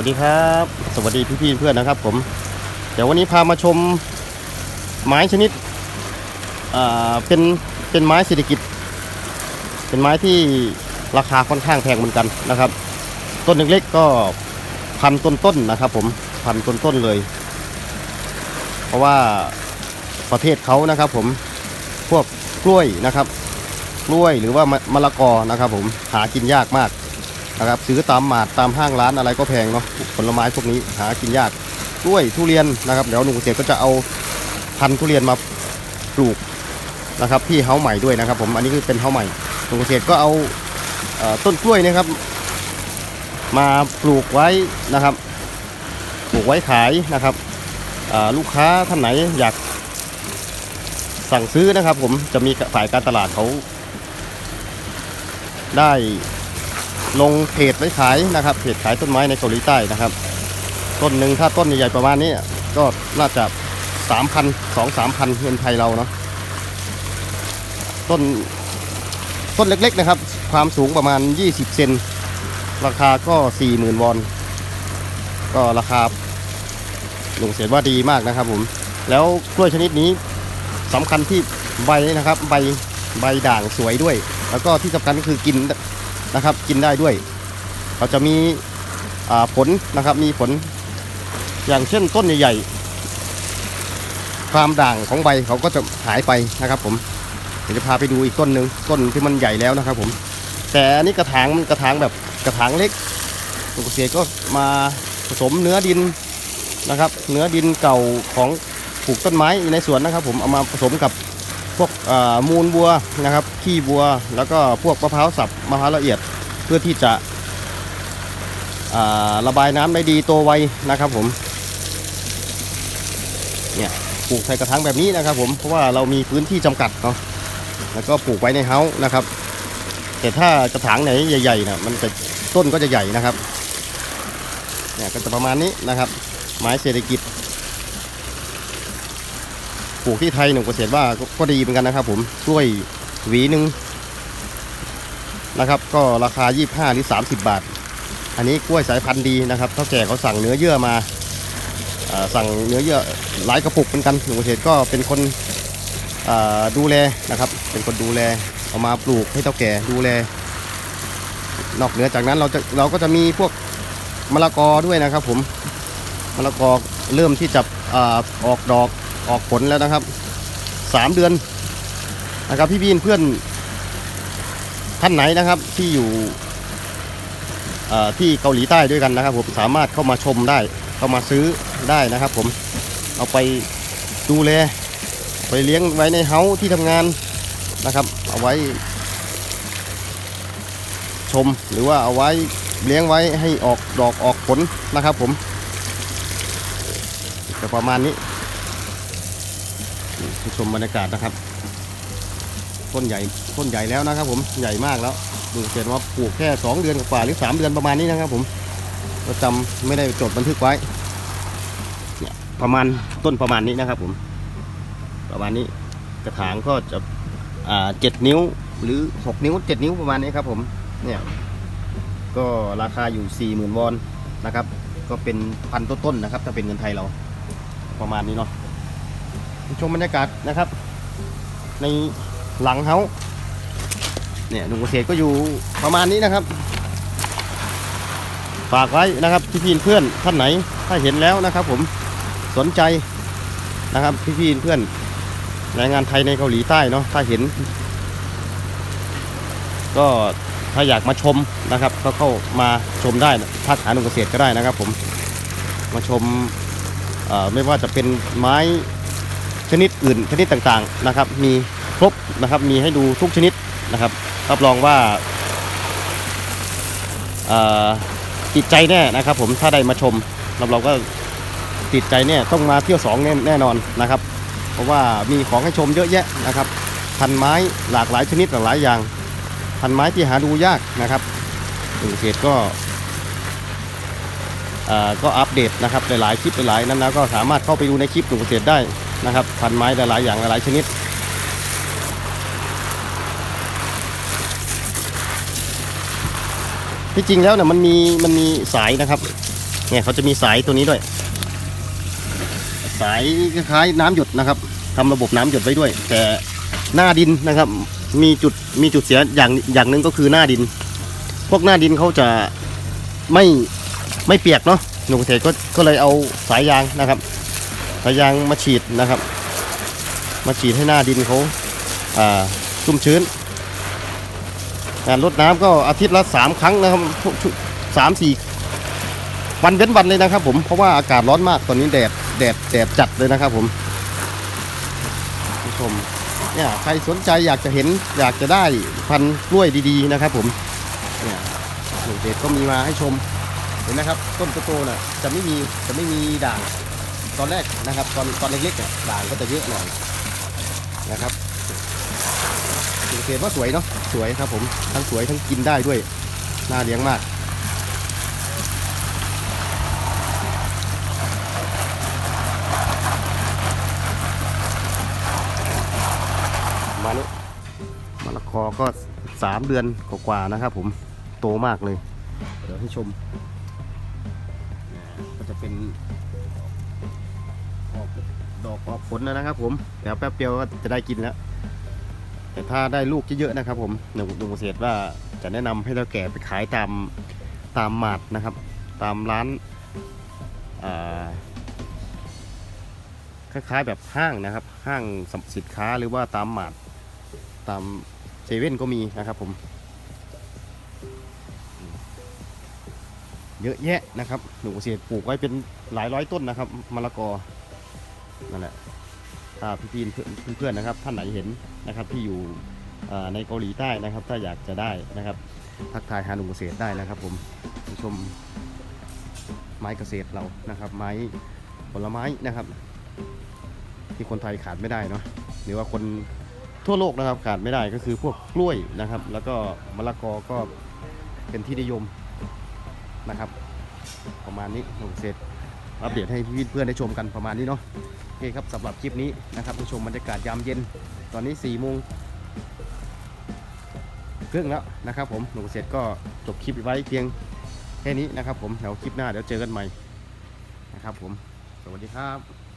วัสดีครับ สวัสดีพี่ๆเพื่อนนะครับ ผม เดี๋ยววันนี้พามาชมไม้ชนิดอ่าเป็นเป็นไม้เศรษฐกิจ เป็นไม้ที่ราคาค่อนข้างแพงเหมือนกันนะครับ ต้นเล็กๆก็พันต้นๆนนะครับ ผมพันต้นๆเลย เพราะว่าประเทศเขานะครับ ผมพวกกล้วยนะครับ กล้วยหรือว่ามะละกอนะครับ ผมหากินยากมาก นะครับซื้อตามหมาดตามห้างร้านอะไรก็แพงเนาะผลไม้พวกนี้หากินยากกล้วยทุเรียนนะครับ เดี๋ยวหนุ่มเกษตรก็จะเอาพันธุ์ทุเรียนมาปลูกนะครับที่เฮาใหม่ด้วยนะครับ ผมอันนี้คือเป็นเฮาใหม่หนุ่มเกษตรก็เอาเอต้นกล้วยนะครับ มาปลูกไว้นะครับ ปลูกไว้ขายนะครับลูกค้าท่านไหนอยากสั่งซื้อนะครับ ผมจะมีฝ่ายการตลาดเขาได้ ลงเพจไว้ขายนะครับเพจขายต้นไม้ในเกาหลีใต้นะครับ ต้นหนึ่งถ้าต้นใหญ่ๆประมาณนี้ก็น่าจะสามพันสองสามพันเงินไทยเราเนาะต้นต้นเล็กๆนะครับ ความสูงประมาณ 20 เซนราคาก็ 40,000 วอน ก็ราคาลงเสียว่าดีมากนะครับผม แล้วกล้วยชนิดนี้สำคัญที่ใบนะครับ ใบใบด่างสวยด้วย แล้วก็ที่สำคัญก็คือกิน นะครับ กินได้ด้วย เขาจะมีผลนะครับ มีผล อย่างเช่นต้นใหญ่ๆความด่างของใบเขาก็จะหายไปนะครับ ผมเดี๋ยวจะพาไปดูอีกต้นหนึ่งต้นที่มันใหญ่แล้วนะครับ ผม แต่อันนี้กระถางมันกระถางแบบกระถางเล็กลุงเกษตรก็มาผสมเนื้อดินนะครับ เนื้อดินเก่าของปลูกต้นไม้ในสวนนะครับ ผมเอามาผสมกับ พวกมูลวัวนะครับ ขี้วัว แล้วก็พวกมะพร้าวสับมะพร้าวละเอียดเพื่อที่จะระบายน้ำได้ดีโตไวนะครับผมเนี่ยปลูกใส่กระถางแบบนี้นะครับ ผมเพราะว่าเรามีพื้นที่จำกัดเนาะแล้วก็ปลูกไว้ในเฮ้าส์นะครับ แต่ถ้ากระถางไหนใหญ่ๆนะมันจะต้นก็จะใหญ่นะครับเนี่ยก็จะประมาณนี้นะครับ ไม้เศรษฐกิจ ลูกที่ไทยหนุ่มเกษตรว่าก็ดีเหมือนกันนะครับ ผมกล้วยหวีหนึ่งนะครับ ก็ราคา 25 หรือ 30 บาท อันนี้กล้วยสายพันธุ์ดีนะครับเท่าแก่เขาสั่งเนื้อเยื่อมาอสั่งเนื้อเยื่อหลายกระปุกเหมือนกันหนุ่มเกษตรก็เป็นคนดูแลนะครับ เป็นคนดูแลเอามาปลูกให้เท่าแก่ดูแล นอกเหนือจากนั้นเราจะเราก็จะมีพวกมะละกอด้วยนะครับ ผมมะละกอเริ่มที่จะออกดอก ออกผลแล้วนะครับสามเดือนนะครับพี่บีนเพื่อนท่านไหนนะครับที่อยู่ที่เกาหลีใต้ด้วยกันนะครับ ผมสามารถเข้ามาชมได้เข้ามาซื้อได้นะครับ ผมเอาไปดูแลไปเลี้ยงไว้ในเฮาที่ทำงานนะครับ เอาไว้ ชมหรือว่าเอาไว้เลี้ยงไว้ให้ออกดอกออกผลนะครับ ผมจะประมาณนี้ ชมบรรยากาศนะครับ ต้นใหญ่ต้นใหญ่แล้วนะครับ ผมใหญ่มากแล้วดูเห็นว่าปลูกแค่2เดือนกว่าหรือ3เดือนประมาณนี้นะครับ ผมก็จำไม่ได้จดบันทึกไว้เนี่ยประมาณต้นประมาณนี้นะครับ ผม ประมาณนี้กระถางก็จะอ่าเจ็ดนิ้วหรือ6นิ้ว7นิ้วประมาณนี้ครับ ผมเนี่ยก็ราคาอยู่ 4 0,000วอนนะครับ ก็เป็นพันต้นๆนะครับ ถ้าเป็นเงินไทยเราประมาณนี้เนาะ ชมบรรยากาศนะครับ ในหลังเฮาเนี่ยหนุ่มเกษตรก็อยู่ประมาณนี้นะครับ ฝากไว้นะครับพี่พี่เพื่อนท่านไหนถ้าเห็นแล้วนะครับ ผมสนใจนะครับพี่พี่เพื่อนแรงงานไทยในเกาหลีใต้เนาะถ้าเห็น ก็ถ้าอยากมาชมนะครับ ก็เข้ามาชมได้ทักหาหนุ่มเกษตรก็ได้นะครับ ผมมาชมไม่ว่าจะเป็นไม้ ชนิดอื่นชนิดต่างๆนะครับ มีครบนะครับมีให้ดูทุกชนิดนะครับรับรองว่าติดใจแน่นะครับ ผมถ้าได้มาชมรับรองก็ติดใจแน่ต้องมาเที่ยวสองแน่แน่นอนนะครับ เพราะว่ามีของให้ชมเยอะแยะนะครับ พันไม้หลากหลายชนิดหลากหลายอย่าง พันไม้ที่หาดูยากนะครับหนึ่งเขตก็ก็อัปเดตนะครับหลายๆคลิปหลายๆนั้นแล้วก็สามารถเข้าไปดูในคลิปหนุ่มเกษตรได้ นะครับพันไม้หลายๆอย่างหลายชนิด ที่จริงแล้วเนี่ยมันมีมันมีสายนะครับเนี่ยเขาจะมีสายตัวนี้ด้วย สายคล้ายๆน้ำหยดนะครับทำระบบน้ำหยดไว้ด้วย แต่หน้าดินนะครับ มีจุดมีจุดเสียอย่างอย่างหนึ่งก็คือหน้าดิน พวกหน้าดินเขาจะไม่ไม่เปียกเนาะหนุ่มเกษตรก็ก็เลยเอาสายยางนะครับ สายางมาฉีดนะครับ มาฉีดให้หน้าดินเขาอ่าชุ่มชื้นการรดน้ำก็อาทิตย์ละสามครั้งนะครับสามสี่วันเว้นวันเลยนะครับ ผมเพราะว่าอากาศร้อนมากตอนนี้แดดแดดแดดจัดเลยนะครับผมผู้ชมเนี่ยใครสนใจอยากจะเห็นอยากจะได้พันธุ์กล้วยดีๆนะครับ ผมเนี่ยหนุ่มเกษตรก็มีมาให้ชมเห็นนะครับ ต้นโตๆน่ะจะไม่มีจะไม่มีด่าง ตอนแรกนะครับ ตอนตอนเล็กๆเนี่ยด่างก็จะเยอะหน่อยนะครับสังเกตว่าสวยเนาะสวยครับผมทั้งสวยทั้งกินได้ด้วยน่าเลี้ยงมากมานี้มะละกอก็สามเดือนกว่าๆนะครับผมโตมากเลย เดี๋ยวให้ชม ก็จะเป็น ดอกออกผลแล้วนะครับ ผมเดี๋ยวแป๊บเดียวก็จะได้กินแล้ว แต่ถ้าได้ลูกเยอะๆนะครับ ผมหนุ่มหนุ่มเกษตรว่าจะแนะนำให้เราแก่ไปขายตามตามหมาดนะครับ ตามร้านคล้ายๆแบบห้างนะครับ ห้างสรรพสินค้าหรือว่าตามหมาดตามเซเว่นก็มีนะครับผม เยอะแยะนะครับหนูเกษตรปลูกไว้เป็นหลายร้อยต้นนะครับมะละกอ นั่นแหละถ้าพี่ๆเพื่อนๆนะครับ ท่านไหนเห็นนะครับที่อยู่ในเกาหลีใต้นะครับ ถ้าอยากจะได้นะครับ ทักทายหานุเกษตรได้นะครับ ผมชมไม้เกษตรเรานะครับ ไม้ผลไม้นะครับ ที่คนไทยขาดไม่ได้เนาะหรือว่าคนทั่วโลกนะครับขาดไม่ได้ก็คือพวกกล้วยนะครับ แล้วก็มะละกอก็เป็นที่นิยมนะครับ ประมาณนี้หนุ่มเสร็จอัปเดตให้พี่เพื่อนได้ชมกันประมาณนี้เนาะ เคครับสำหรับคลิปนี้นะครับผู้ชมบรรยากาศยามเย็น ตอนนี้4ี่โมงครึ่งแล้วนะครับผมหนุ่มเสร็จก็จบคลิปไว้เพียงแค่นี้นะครับผมเดี๋ยวคลิปหน้าเดี๋ยวเจอกันใหม่นะครับผม สวัสดีครับ